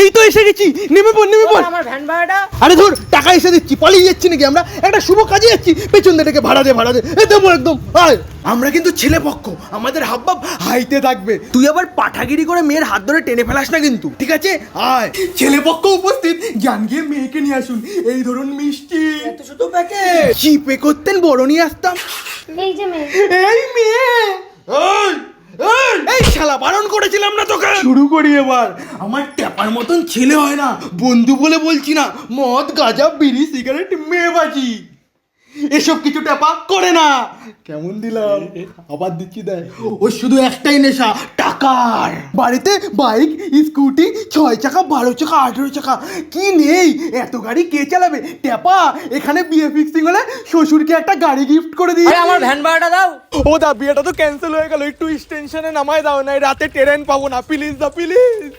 এই তো এসে গেছি নেমে পড় নেমে পড়। আমার ভ্যান ভাড়াটা। আরে ধর টাকা এসে দিচ্ছি পালিয়ে যাচ্ছি নাকি আমরা? একটা শুভ কাজে যাচ্ছি পেছন থেকে ভাড়া দে ভাড়া দে। দেবো একদম আয়। আমরা কিন্তু ছেলে পক্ষ আমাদের হাবভাব হাইতে থাকবে। তুই আবার পাঠাগিরি করে মেয়ের হাত ধরে টেনে ফেলাস না কিন্তু ঠিক আছে? আয়। ছেলে পক্ষ উপস্থিত জ্ঞান গিয়ে মেয়েকে নিয়ে আসুন। এই ধরুন মিষ্টি। এত ছোট প্যাকেট। কি পে করতেন বড় নিয়ে আসতাম। এই যে মেয়ে। এই মেয়ে। শালা বারণ করেছিলাম না তোকে? শুরু করি এবার। আমার ট্যাপার মতন ছেলে হয় না। বন্ধু বলে বলছি না মদ গাঁজা বিড়ি সিগারেট মেয়েবাজি। এসব কিছু ট্যাপা করে না। কেমন দিলাম? আবার দিচ্ছি দেয় ও শুধু একটাই নেশা টাকার বাড়িতে বাইক স্কুটি ছয় চাকা বারো চাকা আঠেরো চাকা। কি নেই? এত গাড়ি কে চালাবে? ট্যাপা এখানে বিয়ে ফিক্সিং হলে শ্বশুরকে একটা গাড়ি গিফট করে দিই আমার ভ্যান ভাড়াটা দাও। ও দা বিয়েটা তো ক্যান্সেল হয়ে গেল। একটু স্টেনশনে নামায় দাও না রাতে ট্রেন পাবো না। প্লিজ দা প্লিজ।